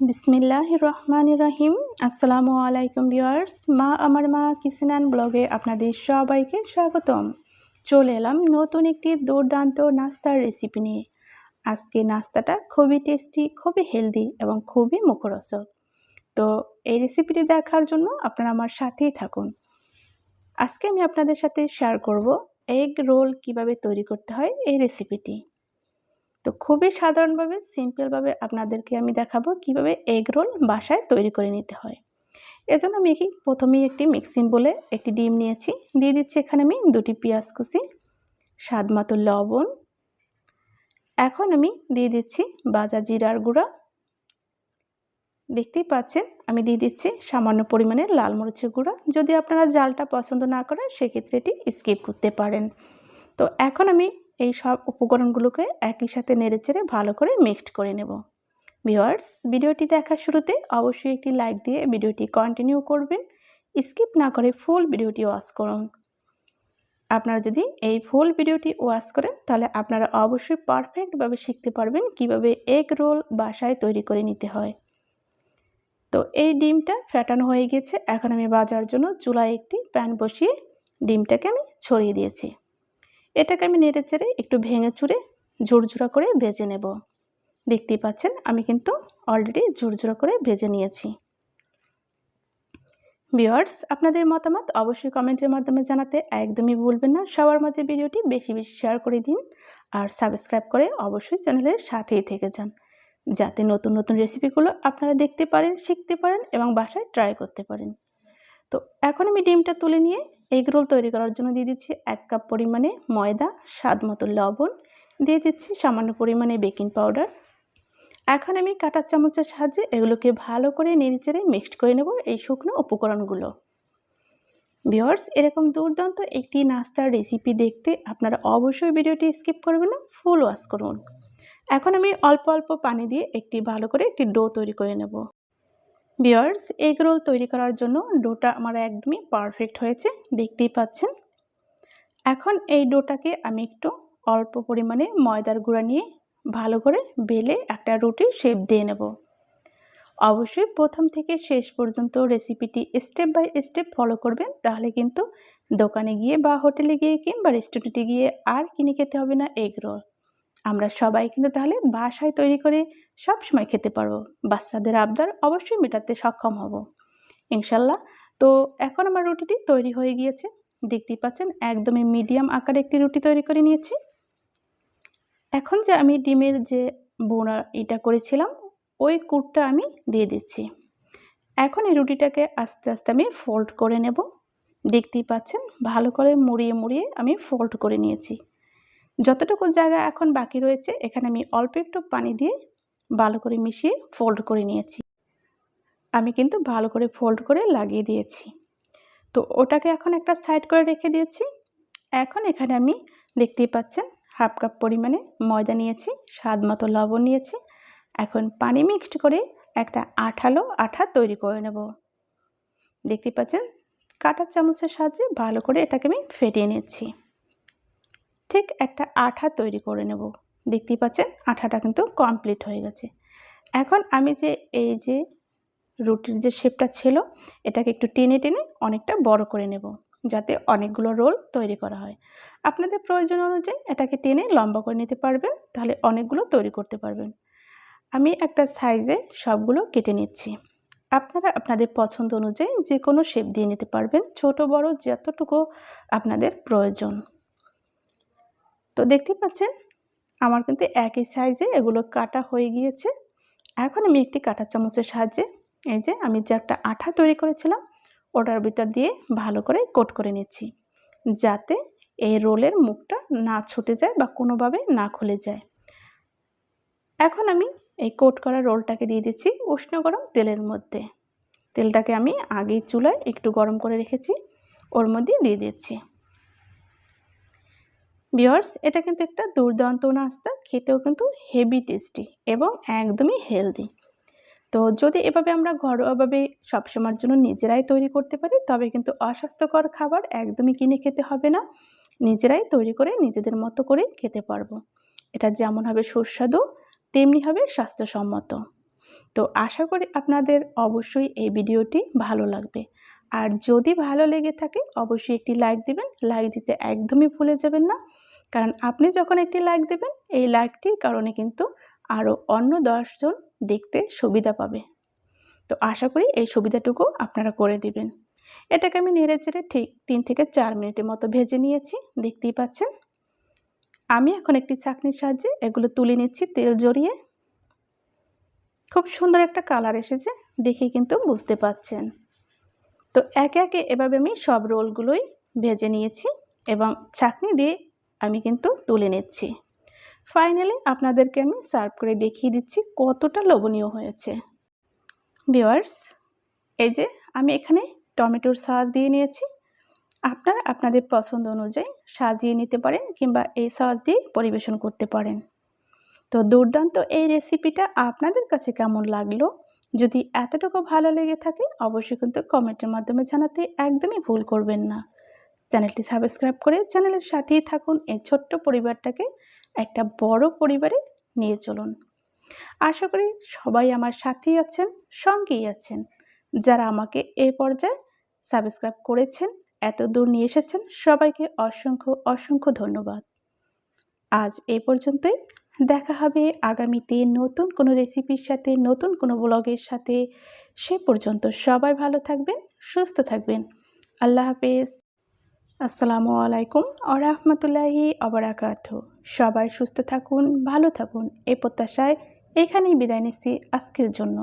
বিসমিল্লাহ রহমান রাহিম আসসালামু আলাইকুম ভিউয়ার্স, মা আমার মা অ্যান্ড ব্লগে আপনাদের সবাইকে স্বাগতম। চলে এলাম নতুন একটি দুর্দান্ত নাস্তার রেসিপি নিয়ে। আজকে নাস্তাটা খুবই টেস্টি, খুবই হেলদি এবং খুবই মুখরোচক। তো এই রেসিপিটি দেখার জন্য আপনারা আমার সাথেই থাকুন। আজকে আমি আপনাদের সাথে শেয়ার করব এগ রোল কীভাবে তৈরি করতে হয় এই রেসিপিটি। তো খুবই সাধারণভাবে, সিম্পলভাবে আপনাদেরকে আমি দেখাবো কীভাবে এগ রোল বাসায় তৈরি করে নিতে হয়। এজন্য আমি কি প্রথমেই একটি মিক্সিং বলে একটি ডিম নিয়েছি। দিয়ে দিচ্ছি এখানে আমি দুটি পেঁয়াজ কুচি, স্বাদ মতো লবণ। এখন আমি দিয়ে দিচ্ছি বাজা জিরার গুঁড়া। দেখতেই পাচ্ছেন, আমি দিয়ে দিচ্ছি সামান্য পরিমাণে লাল মরিচের গুঁড়া। যদি আপনারা জালটা পছন্দ না করেন, সেক্ষেত্রে এটি স্কিপ করতে পারেন। তো এখন আমি এই সব উপকরণগুলোকে একই সাথে নেড়েচেড়ে ভালো করে মিক্সড করে নেব। ভিওয়ার্স ভিডিওটি দেখার শুরুতে অবশ্যই একটি লাইক দিয়ে ভিডিওটি কন্টিনিউ করবেন। স্কিপ না করে ফুল ভিডিওটি ওয়াচ করুন। আপনারা যদি এই ফুল ভিডিওটি ওয়াচ করেন, তাহলে আপনারা অবশ্যই পারফেক্টভাবে শিখতে পারবেন কীভাবে এগ রোল বাসায় তৈরি করে নিতে হয়। তো এই ডিমটা ফ্যাটানো হয়ে গেছে। এখন আমি বাজার জন্য চুলায় একটি প্যান বসিয়ে ডিমটাকে আমি ছড়িয়ে দিয়েছি। এটাকে আমি নেড়ে চেড়ে একটু ভেঙে চুড়ে ঝুরঝুরা করে ভেজে নেব। দেখতেই পাচ্ছেন, আমি কিন্তু অলরেডি ঝুরঝুরা করে ভেজে নিয়েছি। ভিওয়ার্স আপনাদের মতামত অবশ্যই কমেন্টের মাধ্যমে জানাতে একদমই ভুলবেন না। সবার মাঝে ভিডিওটি বেশি বেশি শেয়ার করে দিন আর সাবস্ক্রাইব করে অবশ্যই চ্যানেলের সাথেই থেকে যান। যাতে নতুন নতুন রেসিপিগুলো আপনারা দেখতে পারেন, শিখতে পারেন এবং বাসায় ট্রাই করতে পারেন। তো এখন আমি ডিমটা তুলে নিয়ে এগ রোল তৈরি করার জন্য দিয়ে দিচ্ছি এক কাপ পরিমাণে ময়দা, স্বাদ মতো লবণ। দিয়ে দিচ্ছি সামান্য পরিমাণে বেকিং পাউডার। এখন আমি কাটার চামচের সাহায্যে এগুলোকে ভালো করে নেড়েচেড়ে মিক্সড করে নেব এই শুকনো উপকরণগুলো। ভিওয়ার্স এরকম দুর্দান্ত একটি নাস্তার রেসিপি দেখতে আপনারা অবশ্যই ভিডিওটি স্কিপ করবেন না, ফুল ওয়াশ করুন। এখন আমি অল্প অল্প পানি দিয়ে একটি ভালো করে একটি ডো তৈরি করে নেব। বিয়ার্স এগ রোল তৈরি করার জন্য ডোটা আমার একদমই পারফেক্ট হয়েছে, দেখতেই পাচ্ছেন। এখন এই ডোটাকে আমি একটু অল্প পরিমাণে ময়দার গুঁড়া নিয়ে ভালো করে বেলে একটা রুটির শেপ দিয়ে নেব। অবশ্যই প্রথম থেকে শেষ পর্যন্ত রেসিপিটি স্টেপ বাই স্টেপ ফলো করবেন, তাহলে কিন্তু দোকানে গিয়ে বা হোটেলে গিয়ে কিংবা রেস্টুরেন্টে গিয়ে আর কিনে খেতে হবে না এগ রোল আমরা সবাই কিন্তু তাহলে বাসায় তৈরি করে সব সময় খেতে পারব। বাচ্চাদের আবদার অবশ্যই মেটাতে সক্ষম হব। ইনশাল্লাহ। তো এখন আমার রুটিটি তৈরি হয়ে গিয়েছে। দেখতেই পাচ্ছেন, একদমই মিডিয়াম আকারে একটি রুটি তৈরি করে নিয়েছি। এখন যে আমি ডিমের যে বোনা এটা করেছিলাম, ওই কুটটা আমি দিয়ে দিচ্ছি। এখন এই রুটিটাকে আস্তে আস্তে আমি ফোল্ড করে নেব। দেখতেই পাচ্ছেন, ভালো করে মুড়িয়ে মুড়িয়ে আমি ফোল্ড করে নিয়েছি। যতটুকু জায়গা এখন বাকি রয়েছে, এখানে আমি অল্প একটু পানি দিয়ে ভালো করে মিশিয়ে ফোল্ড করে নিয়েছি। আমি কিন্তু ভালো করে ফোল্ড করে লাগিয়ে দিয়েছি। তো ওটাকে এখন একটা সাইড করে রেখে দিয়েছি। এখন এখানে আমি দেখতেই পাচ্ছেন হাফ কাপ পরিমাণে ময়দা নিয়েছি, স্বাদ মতো লবণ নিয়েছি। এখন পানি মিক্সড করে একটা আঠালো আঠা তৈরি করে নেব। দেখতে পাচ্ছেন কাটার চামচের সাহায্যে ভালো করে এটাকে আমি ফেটিয়ে নিচ্ছি। ঠিক একটা আঠা তৈরি করে নেব। দেখতেই পাচ্ছেন আঠাটা কিন্তু কমপ্লিট হয়ে গেছে। এখন আমি যে এই যে রুটির যে শেপটা ছিল, এটাকে একটু টেনে টেনে অনেকটা বড় করে নেব, যাতে অনেকগুলো রোল তৈরি করা হয়। আপনাদের প্রয়োজন অনুযায়ী এটাকে টেনে লম্বা করে নিতে পারবেন, তাহলে অনেকগুলো তৈরি করতে পারবেন। আমি একটা সাইজে সবগুলো কেটে নিচ্ছি। আপনারা আপনাদের পছন্দ অনুযায়ী যে কোনো শেপ দিয়ে নিতে পারবেন, ছোট বড় যতটুকু আপনাদের প্রয়োজন। তো দেখতে পাচ্ছেন, আমার কিন্তু একই সাইজে এগুলো কাটা হয়ে গিয়েছে। এখন আমি একটি কাটা চামচের সাহায্যে এই যে আমি যে একটা আঠা তৈরি করেছিলাম, ওটার ভিতর দিয়ে ভালো করে কোট করে নিচ্ছি, যাতে এই রোলের মুখটা না ছুটে যায় বা কোনোভাবে না খুলে যায়। এখন আমি এই কোট করা রোলটাকে দিয়ে দিচ্ছি উষ্ণ গরম তেলের মধ্যে। তেলটাকে আমি আগেই চুলায় একটু গরম করে রেখেছি, ওর মধ্যে দিয়ে দিচ্ছি। বিয়ার্স এটা কিন্তু একটা দুর্দান্ত নাস্তা, খেতেও কিন্তু হেভি টেস্টি এবং একদমই হেলদি তো যদি এভাবে আমরা ঘরোয়াভাবে সবসময়ের জন্য নিজেরাই তৈরি করতে পারি, তবে কিন্তু অস্বাস্থ্যকর খাবার একদমই কিনে খেতে হবে না। নিজেরাই তৈরি করে নিজেদের মতো করে খেতে পারব। এটা যেমন হবে সুস্বাদু, তেমনি হবে স্বাস্থ্যসম্মত। তো আশা করি আপনাদের অবশ্যই এই ভিডিওটি ভালো লাগবে। আর যদি ভালো লেগে থাকে, অবশ্যই একটি লাইক দিবেন। লাইক দিতে একদমই ভুলে যাবেন না। কারণ আপনি যখন একটি লাইক দেবেন, এই লাইকটির কারণে কিন্তু আরও অন্য দশজন দেখতে সুবিধা পাবে। তো আশা করি এই সুবিধাটুকু আপনারা করে দিবেন। এটাকে আমি নেড়ে চেড়ে ঠিক তিন থেকে চার মিনিটের মতো ভেজে নিয়েছি, দেখতেই পাচ্ছেন। আমি এখন একটি চাকনির সাহায্যে এগুলো তুলে নিচ্ছি তেল জড়িয়ে। খুব সুন্দর একটা কালার এসেছে, দেখে কিন্তু বুঝতে পাচ্ছেন। তো একে একে এভাবে আমি সব রোলগুলোই ভেজে নিয়েছি এবং চাকনি দিয়ে আমি কিন্তু তুলে নিচ্ছি। ফাইনালি আপনাদেরকে আমি সার্ভ করে দেখিয়ে দিচ্ছি কতটা লোভনীয় হয়েছে। ভিওয়ার্স এই যে আমি এখানে টমেটোর সস দিয়ে নিয়েছি। আপনারা আপনাদের পছন্দ অনুযায়ী সাজিয়ে নিতে পারেন কিংবা এই সস দিয়ে পরিবেশন করতে পারেন। তো দুর্দান্ত এই রেসিপিটা আপনাদের কাছে কেমন লাগল? যদি এতটুকু ভালো লেগে থাকে, অবশ্যই কিন্তু কমেন্টের মাধ্যমে জানাতে একদমই ভুল করবেন না। চ্যানেলটি সাবস্ক্রাইব করে চ্যানেলের সাথেই থাকুন। এই ছোট্ট পরিবারটাকে একটা বড় পরিবারে নিয়ে চলুন। আশা করি সবাই আমার সাথেই আছেন, সঙ্গেই আছেন। যারা আমাকে এই পর্যায়ে সাবস্ক্রাইব করেছেন, এত দূর নিয়ে এসেছেন, সবাইকে অসংখ্য অসংখ্য ধন্যবাদ। আজ এই পর্যন্তই। দেখা হবে আগামীতে নতুন কোনো রেসিপির সাথে, নতুন কোনো ব্লগের সাথে। সে পর্যন্ত সবাই ভালো থাকবেন, সুস্থ থাকবেন। আল্লাহ হাফেজ। আসসালামু আলাইকুম আরহামতুল্লাহি অবরাকাত সবাই সুস্থ থাকুন, ভালো থাকুন এই প্রত্যাশায় এখানেই বিদায় নিচ্ছি আজকের জন্য।